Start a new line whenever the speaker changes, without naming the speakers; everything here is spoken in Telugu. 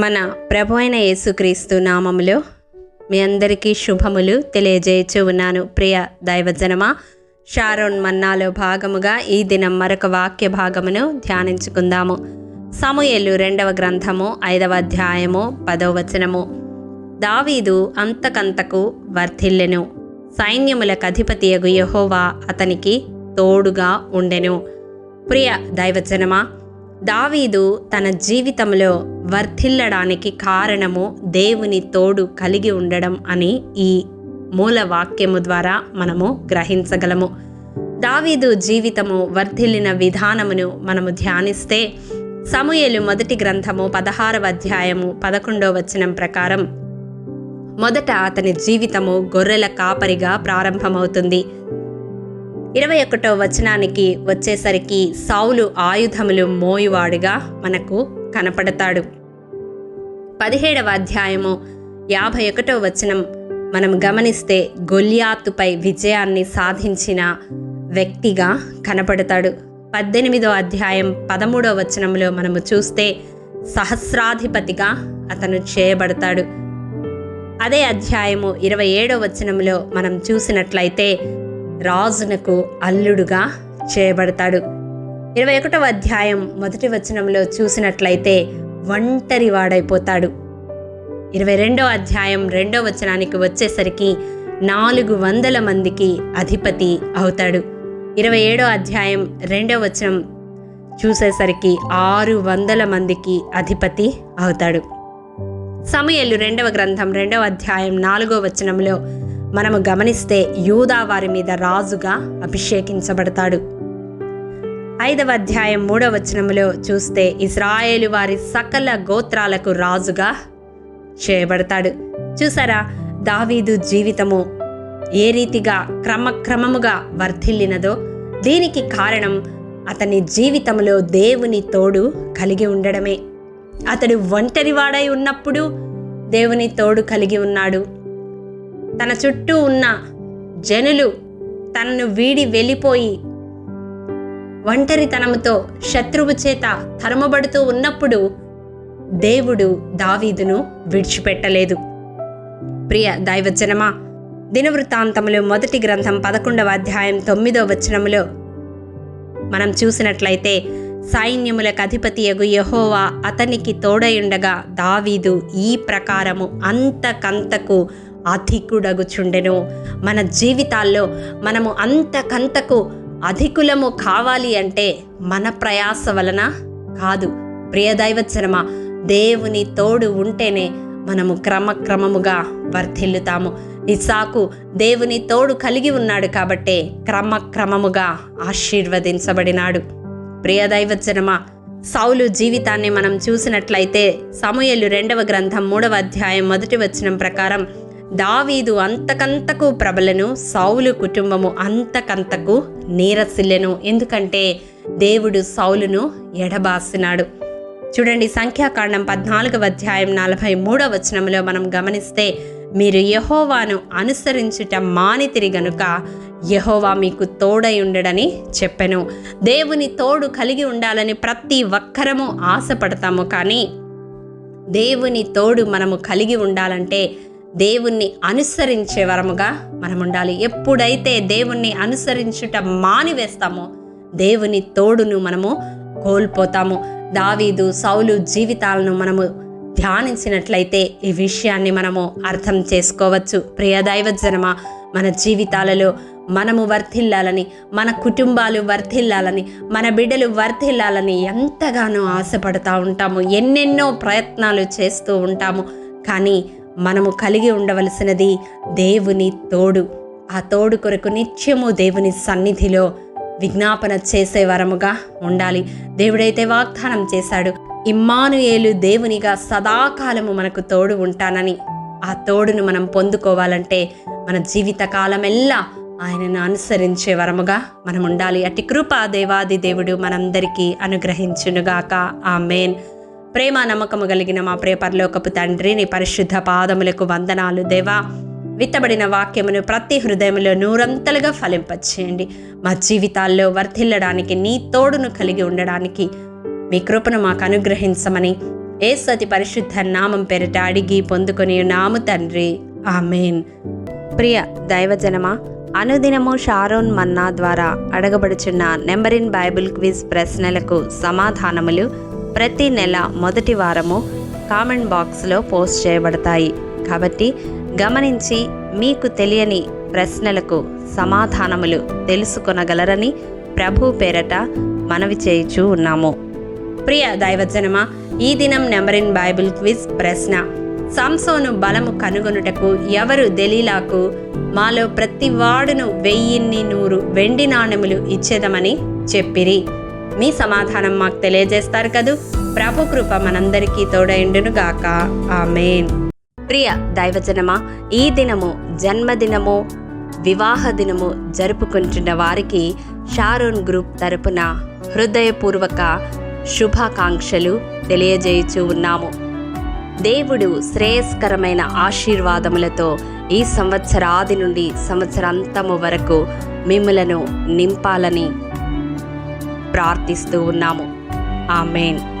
మన ప్రభు అయిన యేసుక్రీస్తు నామములో మీ అందరికీ శుభములు తెలియజేయచూ ఉన్నాను. ప్రియ దైవజనమా షారోన్ మన్నాలో భాగముగా ఈ దినం మరొక వాక్య భాగమును ధ్యానించుకుందాము. సమూయేలు రెండవ గ్రంథము ఐదవ అధ్యాయము పదవ వచనము. దావీదు అంతకంతకు వర్ధిల్లెను. సైన్యములకు అధిపతియగు యహోవా అతనికి తోడుగా ఉండెను. ప్రియ దైవజనమా దావీదు తన జీవితంలో వర్ధిల్లడానికి కారణము దేవుని తోడు కలిగి ఉండడం అని ఈ మూల వాక్యము ద్వారా మనము గ్రహించగలము. దావీదు జీవితము వర్ధిల్లిన విధానమును మనము ధ్యానిస్తే సమూయేలు మొదటి గ్రంథము పదహారవ అధ్యాయము పదకొండవ వచనం ప్రకారం మొదట అతని జీవితము గొర్రెల కాపరిగా ప్రారంభమవుతుంది. ఇరవై ఒకటో వచనానికి వచ్చేసరికి సౌలు ఆయుధములు మోయువాడుగా మనకు కనపడతాడు. పదిహేడవ అధ్యాయము యాభై ఒకటో వచనం. మనం గమనిస్తే గొల్యాతుపై విజయాన్ని సాధించిన వ్యక్తిగా కనపడతాడు. పద్దెనిమిదో అధ్యాయం పదమూడవ వచనంలో మనము చూస్తే సహస్రాధిపతిగా అతను చేయబడతాడు. అదే అధ్యాయము ఇరవై ఏడో వచనంలో మనం చూసినట్లయితే రాజునకు అల్లుడుగా చేయబడతాడు. ఇరవై ఒకటవ అధ్యాయం మొదటి వచనంలో చూసినట్లయితే ఒంటరి వాడైపోతాడు. ఇరవై రెండో అధ్యాయం రెండో వచనానికి వచ్చేసరికి నాలుగు వందల మందికి అధిపతి అవుతాడు. ఇరవై ఏడో అధ్యాయం రెండో వచనం చూసేసరికి ఆరు వందల మందికి అధిపతి అవుతాడు. సమయలు రెండవ గ్రంథం రెండవ అధ్యాయం నాలుగో వచనంలో మనము గమనిస్తే యూదా వారి మీద రాజుగా అభిషేకించబడతాడు. ఐదవ అధ్యాయం మూడవ వచనములో చూస్తే ఇస్రాయేలు వారి సకల గోత్రాలకు రాజుగా చేయబడతాడు. చూసారా? దావీదు జీవితము ఏ రీతిగా క్రమక్రమముగా వర్ధిల్లినదో దీనికి కారణం అతని జీవితంలో దేవుని తోడు కలిగి ఉండడమే. అతడు ఒంటరివాడై ఉన్నప్పుడు దేవుని తోడు కలిగి ఉన్నాడు. తన చుట్టూ ఉన్న జనులు తనను వీడి వెళ్ళిపోయి ఒంటరితనముతో శత్రువు చేత తరమబడుతూ ఉన్నప్పుడు దేవుడు దావీదును విడిచిపెట్టలేదు. ప్రియ దైవజనమా దినవృత్తాంతములు మొదటి గ్రంథం పదకొండవ అధ్యాయం తొమ్మిదవ వచనములో మనం చూసినట్లయితే సైన్యములకు అధిపతి యగు యహోవా అతనికి తోడయుండగా దావీదు ఈ ప్రకారము అంతకంతకు అధికుడగుచుండెను. మన జీవితాల్లో మనము అంతకంతకు అధికులము కావాలి అంటే మన ప్రయాస వలన కాదు. ప్రియదైవచనమ దేవుని తోడు ఉంటేనే మనము క్రమక్రమముగా వర్ధిల్లుతాము. ఇసాకు దేవుని తోడు కలిగి ఉన్నాడు కాబట్టే క్రమక్రమముగా ఆశీర్వదించబడినాడు. ప్రియదైవచనమ సౌలు జీవితాన్ని మనం చూసినట్లయితే సమయలు రెండవ గ్రంథం మూడవ అధ్యాయం మొదటి వచనం ప్రకారం దావీదు అంతకంతకు ప్రబలను సౌలు కుటుంబము అంతకంతకు నీరసిల్లెను. ఎందుకంటే దేవుడు సౌలును ఎడబాసినాడు. చూడండి సంఖ్యాకాండం పద్నాలుగవ అధ్యాయం నలభై మూడవ వచనంలో మనం గమనిస్తే మీరు యహోవాను అనుసరించుట మానితిరి గనుక యహోవా మీకు తోడై ఉండడని చెప్పెను. దేవుని తోడు కలిగి ఉండాలని ప్రతి ఒక్కరము ఆశపడతాము కానీ దేవుని తోడు మనము కలిగి ఉండాలంటే దేవుణ్ణి అనుసరించే వరముగా మనం ఉండాలి ఎప్పుడైతే దేవుణ్ణి అనుసరించుట మానివేస్తామో దేవుని తోడును మనము కోల్పోతాము. దావీదు సౌలు జీవితాలను మనము ధ్యానించినట్లయితే ఈ విషయాన్ని మనము అర్థం చేసుకోవచ్చు. ప్రియదైవజనమ మన జీవితాలలో మనము వర్ధిల్లాలని మన కుటుంబాలు వర్ధిల్లాలని మన బిడ్డలు వర్ధిల్లాలని ఎంతగానో ఆశపడుతూ ఉంటాము. ఎన్నెన్నో ప్రయత్నాలు చేస్తూ ఉంటాము. కానీ మనము కలిగి ఉండవలసినది దేవుని తోడు. ఆ తోడు కొరకు నిత్యము దేవుని సన్నిధిలో విజ్ఞాపన చేసే వరముగా ఉండాలి. దేవుడైతే వాగ్దానం చేశాడు ఇమ్మానుయేలు దేవునిగా సదాకాలము మనకు తోడు ఉంటానని. ఆ తోడును మనం పొందుకోవాలంటే మన జీవిత కాలమెల్లా ఆయనను అనుసరించే వరముగా మనం ఉండాలి అట్టి కృప దేవాది దేవుడు మనందరికీ అనుగ్రహించునుగాక. ఆ మేన్ ప్రేమ నమ్మకము కలిగిన మా ప్రియ పరలోకపు తండ్రి నీ పరిశుద్ధ పాదములకు వందనాలు దేవా. విత్తబడిన వాక్యమును ప్రతి హృదయంలో నూరంతలుగా ఫలింపచేయండి. మా జీవితాల్లో వర్ధిల్లడానికి నీ తోడును కలిగి ఉండడానికి మీ కృపను మాకు అనుగ్రహించమని ఏ సతి పరిశుద్ధ నామం పెరట అడిగి పొందుకొని నాము తండ్రి. ఆమెన్. ప్రియ దైవజనమా అనుదినము షారోన్ మన్నా ద్వారా అడగబడుచున్న నెంబరిన్ బైబిల్ క్విజ్ ప్రశ్నలకు సమాధానములు ప్రతి నెల మొదటి వారము కామెంట్ బాక్స్లో పోస్ట్ చేయబడతాయి. కాబట్టి గమనించి మీకు తెలియని ప్రశ్నలకు సమాధానములు తెలుసుకొనగలరని ప్రభు పేరట మనవి చేయుచూ ఉన్నాము. ప్రియ దైవజనమా ఈ దినం నెంబర్ ఇన్ బైబిల్ క్విజ్ ప్రశ్న. సంసోను బలము కనుగొనుటకు ఎవరు దెలీలాకు మాలో ప్రతి వాడును వెయ్యిన్ని నూరు వెండి నాణెములు ఇచ్చేదమని చెప్పిరి. మీ సమాధానం మాకు తెలియజేస్తారు కదూ. ప్రభు కృప మనందరికీ తోడైండును గాక ఆమెన్. ప్రియ దైవజనమా ఈ దినము జన్మదినము వివాహ దినము జరుపుకుంటున్న వారికి షారోన్ గ్రూప్ తరపున హృదయపూర్వక శుభాకాంక్షలు తెలియజేయచూ ఉన్నాము. దేవుడు శ్రేయస్కరమైన ఆశీర్వాదములతో ఈ సంవత్సరాది నుండి సంవత్సరాంతము వరకు మిమ్మలను నింపాలని ప్రార్థిస్తూ ఉన్నాము. ఆమెన్.